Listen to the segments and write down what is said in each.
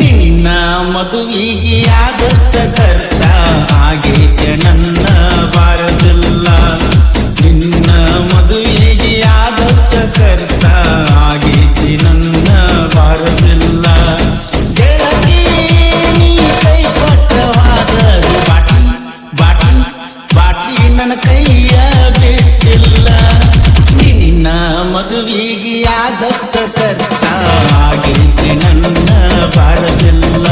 ನಿನ್ನ ಮದುವಿಗೆ ಆದಷ್ಟ ಖರ್ಚ ಆಗೈತೆ ನನ್ನ ಬಾರದಿಲ್ಲ. ನಿನ್ನ ಮದುವಿಗೆ ಆದಷ್ಟ ಖರ್ಚ ಆಗೈತೆ ನನ್ನ ಬಾರದಿಲ್ಲ. ಗೆಳತಿ ಕೈ ಕೊಟ್ಟವಾದ ಬಾಟಿ ಬಾಟಿ ಬಾಟಿ ನನ್ನ ಕೈಯ ಬಿಟ್ಟಿಲ್ಲ. ನಿನ್ನ ಮದುವಿಗೆ ಆದಷ್ಟು ಸತತ ಚರ್ಚಾ ಆಗೈತೆ ನನ್ನ ಬಾರದೆಲ್ಲ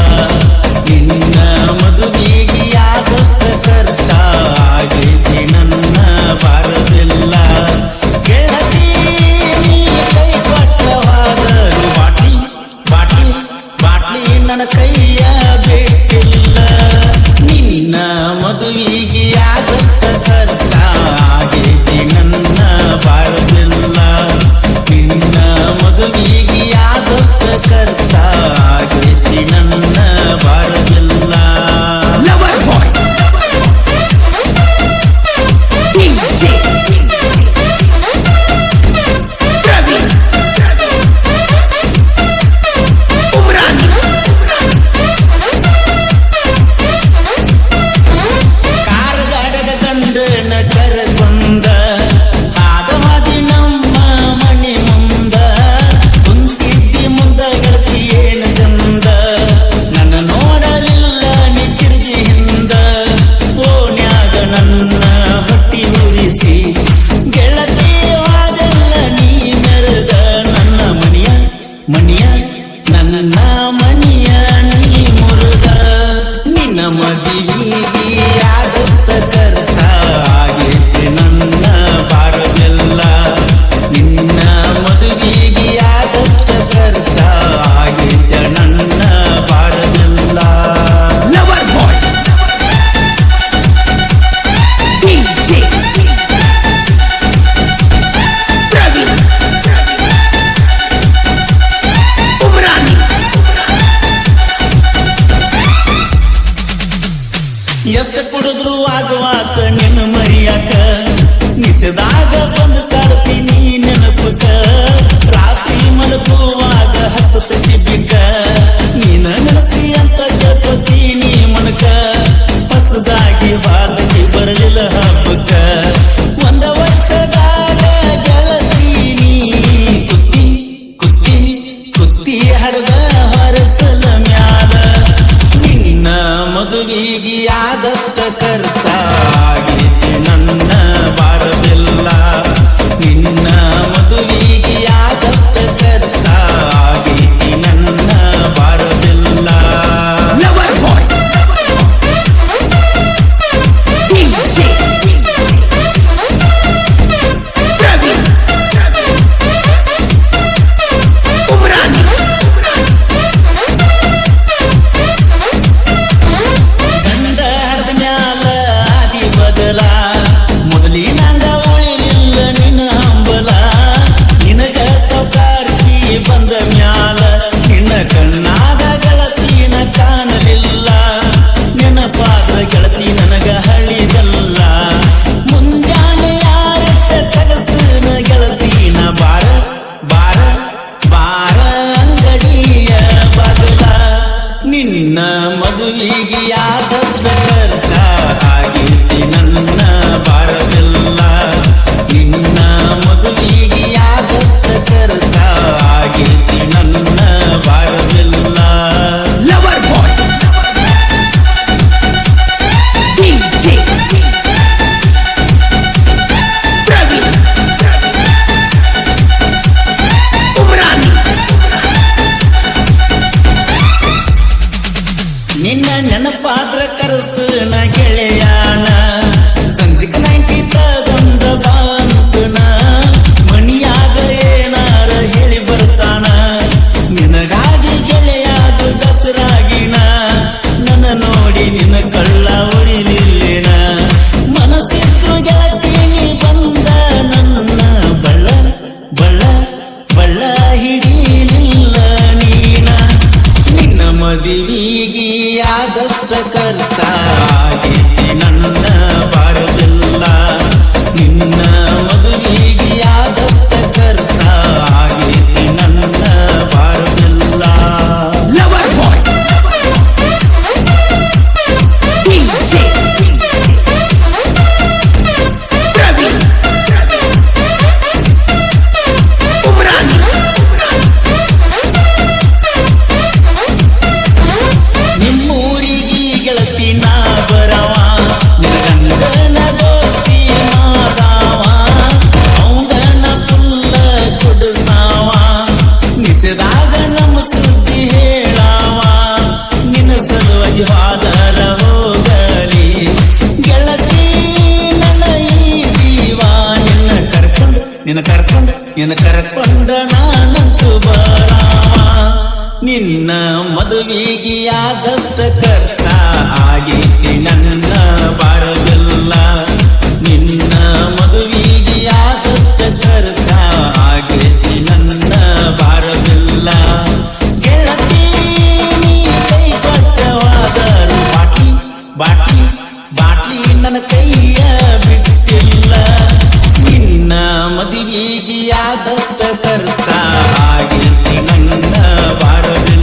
ನಿನ್ನ ಮದುವೆಗೆ ಆದಷ್ಟ ಖರ್ಚಾ ಆಗೈತೆ ನನ್ನ ಬಾರದೆಲ್ಲ ಗೆಳತಿ ಕೈ ಬಾಟ್ಲವಾದರು ಬಾಟ್ಲಿ ಬಾಟ್ಲಿ ಬಾಟ್ಲಿ ನನ್ನ ಕೈಯ ಬಿಟ್ಟಿಲ್ಲ. ನಿನ್ನ ಮದುವೆಗೆ ಆದಷ್ಟ ಮನಿಯಾಗ ಭಾಗವಾತ ನಿನ್ನ ಮರಿಯಾಕ. ನಿಸದಾಗ ಬಂದು ಕಾಡ್ತೀನಿ ನೆನಪುಕ. ರಾತ್ರಿ ಮಲಗುವಾಗ ಹತ್ತತಿ ಬಿಕ್ಕ ನೀನ ನೆನಸಿ ಅಂತ ಕೇಳ್ಕೊತೀನಿ ಮನಕ. ಹೊಸದಾಗಿ ಬಾದಲಿ ಬರಲಿಲ್ಲ ಹಬ್ಬಕ್ಕ. ಒಂದ ವರ್ಷದಾಗ ಗೆಳತೀನಿ ಕುತ್ತಿ ಕುತ್ತಿ ಕುತ್ತಿ ಹಡದ ಹೊರಸಲ ಮ್ಯಾಲ. ನಿನ್ನ ಮದುವಿಗೆ ಆದಷ್ಟ ಕರ पात्र करस्त कर ಗೆಳತಿ ನನ್ನ ಈ ನಿನ್ನ ಕರ್ಕೊಂಡ ನಿನ್ನ ನಿನ್ನ ಬಾಳ ನಿನ್ನ ಮದುವೆಗೆ ಆದಷ್ಟ ಕರ್ತ ಆಗಿ ನನ್ನ ಆದಷ್ಟ ಖರ್ಚ ಆಗೈತಿ ನನ್ನ ಬಾರವಿಲ್ಲ